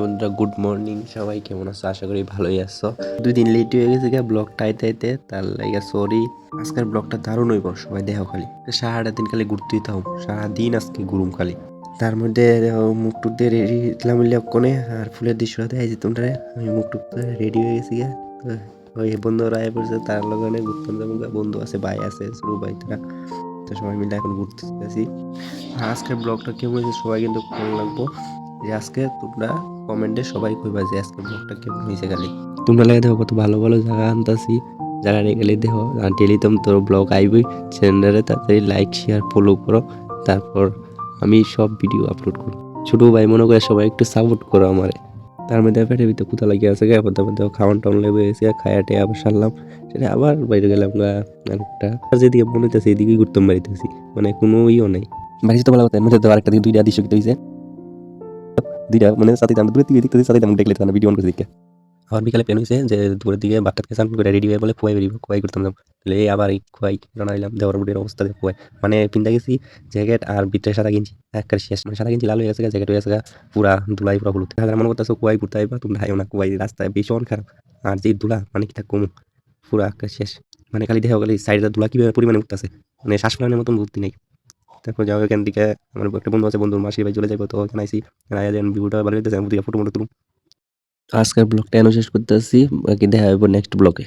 বন্ধুরা good morning সবাই কেমন আছো? আশা করি ভালোই আছো। দুই দিন লেট হয়ে গেছে গা ব্লগটা আইতে আইতে তার লাগে সরি আজকের ব্লগটা দারুণ হইব, সবাই দেখো খালি। সারাটা দিন খালি ঘুরতেই থাও সারাদিন আজকে ঘুরুম খালি। তার মধ্যে মুখ টুক দিয়ে রেডি দিলাম কোনে আর ফুলের দৃশ্যটা দেখাই যে তোমরা আমি মুখ টুক রেডি হয়ে গেছি গিয়া ওই বন্ধুরা আয় পড়ছে তার লগে ঘুরতাম গা। বন্ধু আছে, ভাই আছে, ছোট ভাই, তারা। তো সবাই মিলে এখন ঘুরতে আজকের ব্লগটা কেমন হয়েছে সবাই কিন্তু ভালো লাগবো। যে আজকে তোমরা কমেন্টে সবাই কইবা যে আজকে ব্লগটা কেমন হয়েছে খালি। তোমরা লাগে দেখো, কত ভালো ভালো জায়গা আনতাছি। জায়গাটা গেলে দেখো ডেলি তো তোর ব্লগ আইবই চ্যানেলে তাড়াতাড়ি লাইক শেয়ার ফলো করো। তারপর আমি সব ভিডিও আপলোড করব। ছোট ভাই মনে করে সবাই একটু সাপোর্ট করো আমারে। তার মধ্যে পেটের ভিতরে কোথা লাগিয়ে আছে গা এরপর তারপর দেখো খাওয়ান টাউন লেগে গেছে খায়াটে আবার সারলাম। সেটা আবার বাইরে গেলাম গা একটা আর যেদিকে মনে হইতেছে, এদিকেই ঘুরতাম বাড়িতেছি। মানে কোনো ইও নেই। বাড়িতে তো ভালো কথা, এর মধ্যে তো আরেকটা দিকে দুইটা দৃশ্য কিনতে হয়েছে দুইটা মানে সাথে দাম দূরের দিকে দেখতে সাথে দাম দেখলে ভিডিও অন করে দিকে আবার বিকালে প্ল্যান হয়েছে যে দুপুরের দিকে বাচ্চাকে স্নান করে রেডি হয়ে বলে খুয়াই বেরিব খুয়াই করতাম তাহলে আবার এই খুয়াই জানাইলাম দেওয়ার বুড়ির অবস্থা দেখে খুয়াই মানে পিন্তা গেছি জ্যাকেট আর ভিতরে সাদা গেঞ্জি একবার শেষ মানে সাদা গেঞ্জি লাল হয়ে গেছে জ্যাকেট হয়ে গেছে পুরা ধুলাই পুরা হলুদ তাহলে মনে করতেছো কুয়াই ঘুরতে আইবা তোমরা হাইও না কুয়াই রাস্তায় ভীষণ খারাপ আর যে ধুলা মানে কি কমু পুরা একেবারে শেষ মানে খালি দেখো খালি সাইডে ধুলা কীভাবে পরিমাণে উঠতেছে মানে শ্বাস মতন বুদ্ধি নেই তারপর যাও এখান থেকে আমার একটা বন্ধু আছে, বন্ধুর মাসির ভাই চলে যাব, তো ওখানে আইসি। আয়াজেন ভিউটা ভালো লাগতেছে আমি ফটো মতো তুলুম। আজকের ব্লগটা এনে শেষ করতে আসছি বাকি দেখা হবে নেক্সট ব্লগে